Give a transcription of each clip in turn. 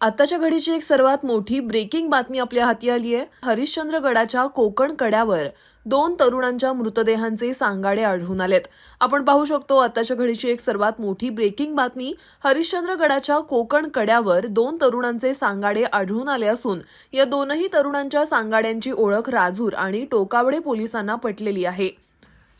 आताच्या घडीची एक सर्वात मोठी ब्रेकिंग बातमी आपल्या हाती आली आहे. हरिश्चंद्रगडाच्या कोकण कड्यावर दोन तरुणांच्या मृतदेहांचे सांगाडे आढळून आलेत. आपण पाहू शकतो आताच्या घडीची एक सर्वात मोठी ब्रेकिंग बातमी हरिश्चंद्रगडाच्या कोकण कड्यावर दोन तरुणांचे सांगाडे आढळून आले असून या दोनही तरुणांच्या सांगाड्यांची ओळख राजूर आणि टोकावडे पोलिसांना पटलेली आहे.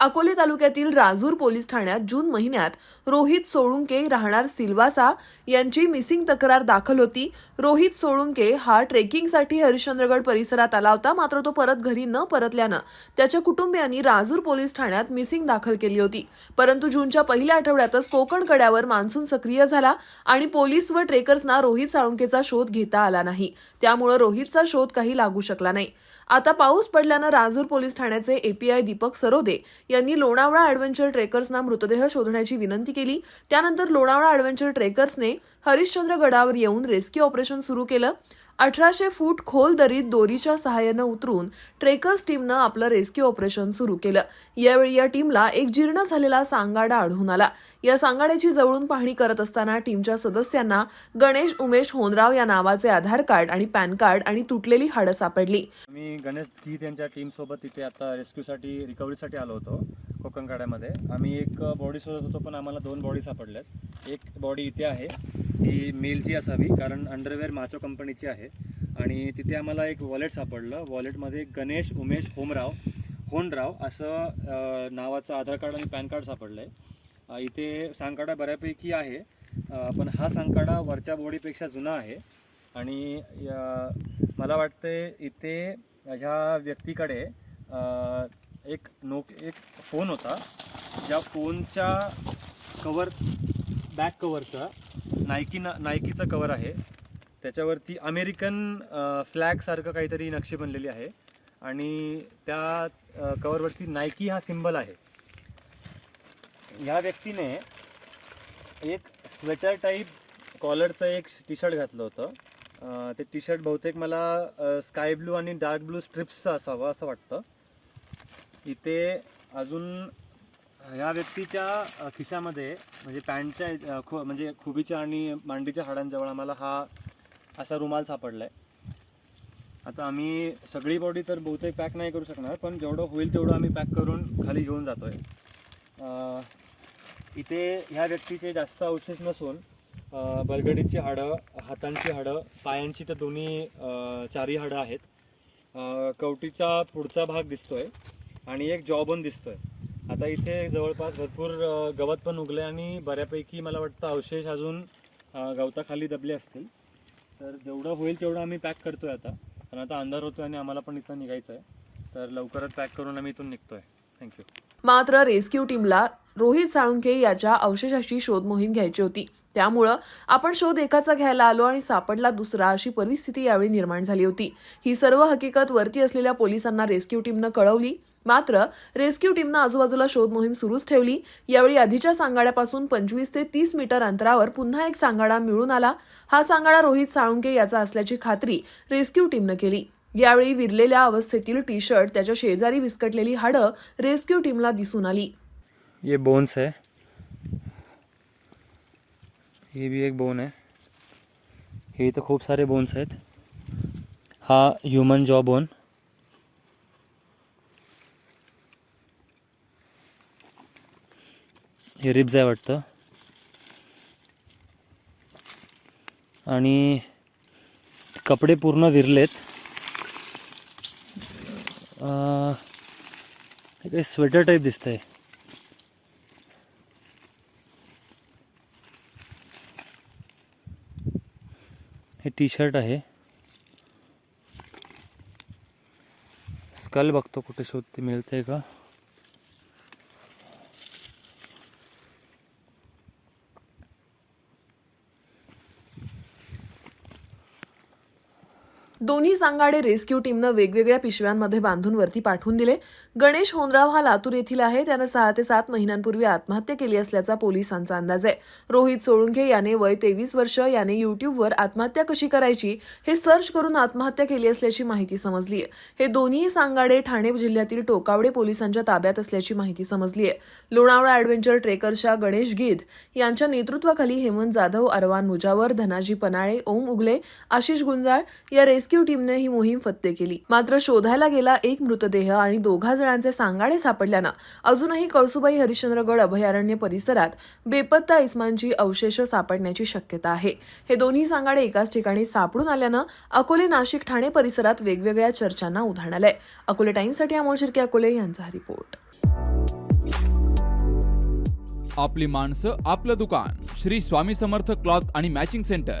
अकोले तालुक्यातील राजूर पोलीस ठाण्यात जून महिन्यात रोहित सोळुंके राहणार सिल्वासा यांची मिसिंग तक्रार दाखल होती. रोहित सोळुंके हा ट्रेकिंगसाठी हरिश्चंद्रगड परिसरात आला होता मात्र तो परत घरी न परतल्यानं त्याच्या कुटुंबियांनी राजूर पोलीस ठाण्यात मिसिंग दाखल केली होती. परंतु जूनच्या पहिल्या आठवड्यातच कोकण कड्यावर मान्सून सक्रिय झाला आणि पोलीस व ट्रेकर्सना रोहित साळुंकेचा शोध घेता आला नाही. त्यामुळे रोहितचा शोध काही लागू शकला नाही. आता पाऊस पडल्यानं राजूर पोलीस ठाण्याचे एपीआय दीपक सरोदे यांनी लोणावळा ॲडव्हेंचर ट्रेकर्सना मृतदेह शोधण्याची विनंती केली. त्यानंतर लोणावळा ॲडव्हेंचर ट्रेकर्सने हरिश्चंद्र गडावर येऊन रेस्क्यू ऑपरेशन सुरू केलं. अठराशे फूट खोल दरीत दोरीच्या सहाय्यानं उतरून ट्रेकर्स टीमनं आपलं रेस्क्यू ऑपरेशन सुरू केलं. यावेळी या टीमला एक जीर्ण झालेला सांगाडा आढळून आला. या सांगाड्याची जवळून पाहणी करत असताना टीमच्या सदस्यांना गणेश उमेश होनराव या नावाचे आधार कार्ड आणि पॅन कार्ड आणि तुटलेली हाडं सापडली. मी गणेश गीत यांच्या टीमसोबत इथे आता रेस्क्यूसाठी रिकव्हरीसाठी आलो होतो. कोकण काड्यामध्ये. आम्ही एक बॉडी शोधत होतो पण आम्हाला दोन बॉडी सापडल्यात. एक बॉडी इथे आहे ती मेलची असावी कारण अंडरवेअर माचो कंपनीची आहे. आणि तिथे आम्हाला एक वॉलेट सापडलं. वॉलेटमध्ये गणेश उमेश होमराव होनराव असं नावाचं आधार कार्ड आणि पॅन कार्ड सापडलं आहे इथे सांगकाडा बऱ्यापैकी आहे पण हा सांगकाडा वरच्या बॉडीपेक्षा जुना आहे. आणि मला वाटते इथे ह्या व्यक्तीकडे एक नोक एक फोन होता. ज्या फोनच्या कवर बॅक कवरचा नायकी ना नायकीचं कवर आहे. त्याच्यावरती अमेरिकन फ्लॅगसारखं काहीतरी नक्षी बनलेली आहे. आणि त्या कवरवरती नायकी हा सिम्बल आहे. ह्या व्यक्तीने एक स्वेटर टाईप कॉलरचं एक टी शर्ट घातलं होतं. ते टी शर्ट बहुतेक मला स्काय ब्लू आणि डार्क ब्लू स्ट्रिप्सचं असावं असं वाटतं. इथे अजून ह्या व्यक्तीच्या खिशामध्ये म्हणजे पॅन्टच्या खो म्हणजे खुबीच्या आणि मांडीच्या हाडांजवळ आम्हाला हा असा रुमाल सापडला आहे आता आम्ही सगळी बॉडी तर बहुतेक पॅक नाही करू शकणार पण जेवढं होईल तेवढं आम्ही पॅक करून खाली घेऊन जातो आहे इथे ह्या व्यक्तीचे जास्त अवशेष नसून बलगडीची हाडं हातांची हाडं पायांची तर दोन्ही चारही हाडं आहेत. कवटीचा पुढचा भाग दिसतो आहे आणि एक जॉबन दिसतोय. आता इथे जवळपास भरपूर गवत पण उगले आणि बऱ्यापैकी मला वाटतं अवशेष अजून गवताखाली दबले असतील. तर जेवढं होईल तेवढं आम्ही पॅक करतोय आता. पण आता अंधार होतोय आणि आम्हाला पण इथं निघायचं आहे तर लवकरच पॅक करून आम्ही इथून निघतोय. थँक्यू मात्र रेस्क्यू टीमला रोहित साळुंके याच्या अवशेषाची शोध मोहीम घ्यायची होती. त्यामुळं आपण शोध एकाचा घ्यायला आलो आणि सापडला दुसरा अशी परिस्थिती यावेळी निर्माण झाली होती. ही सर्व हकीकत वरती असलेल्या पोलिसांना रेस्क्यू टीमनं कळवली. मात्र रेस्क्यू टीमनं आजूबाजूला शोध मोहीम सुरूच ठेवली. यावेळी आधीच्या सांगाड्यापासून पंचवीस ते तीस मीटर अंतरावर पुन्हा एक सांगाडा मिळून आला. हा सांगाडा रोहित साळुंके याचा असल्याची खात्री रेस्क्यू टीमनं केली. यावेळी विरलेल्या अवस्थेतील टी शर्ट त्याच्या शेजारी विस्कटलेली हाडं रेस्क्यू टीमला दिसून आली. ये बोन्स है. ये भी एक बोन है. हे तर खूप सारे बोन्स आहेत. हा ह्युमन जॉ बोन. हे रिब्ज आहे वाटतं. आणि कपडे पूर्ण विरलेत. हे काही स्वेटर टाईप दिसतंय. हे टी शर्ट आहे. स्कल बघतो कुठे शोधते मिळते का? दोन्ही सांगाडे रेस्क्यू टीमनं वेगवेगळ्या पिशव्यांमध्ये बांधून वरती पाठवून दिले. गणेश होनराव हा लातूर येथील आहे. त्यानं सहा ते सात महिन्यांपूर्वी आत्महत्या केली असल्याचा पोलिसांचा अंदाज आहे. रोहित सोळुंखे याने वय तेवीस वर्ष याने युट्यूबवर आत्महत्या कशी करायची हे सर्च करून आत्महत्या केली असल्याची माहिती समजली आहे हे दोन्ही सांगाडे ठाणे जिल्ह्यातील टोकावडे पोलिसांच्या ताब्यात असल्याची माहिती समजली आहे लोणावळा ऍडव्हेंचर ट्रेकर्सच्या गणेश गीत यांच्या नेतृत्वाखाली हेमंत जाधव अरवान मुजावर धनाजी पनाळे ओम उगले आशिष गुंजाळ या रेस्क्यू टीमने ही मोहीम फत्ते केली. मात्र शोधायला गेला एक मृतदेह आणि दोघा जणांचे सांगाडे सापडल्यानं अजूनही कळसुबाई हरिश्चंद्रगड अभयारण्य परिसरात बेपत्ता इस्मांची अवशेष सापडण्याची शक्यता आहे. हे दोन्ही सांगाडे एकाच ठिकाणी सापडून आल्यानं अकोले नाशिक ठाणे परिसरात वेगवेगळ्या चर्चांना उधाण आलंय. अकोले टाइम्ससाठी अमोल शिर्के अकोले यांचा हा रिपोर्ट. आपली माणसं आपलं दुकान. श्री स्वामी समर्थ क्लॉथ आणि मॅचिंग सेंटर.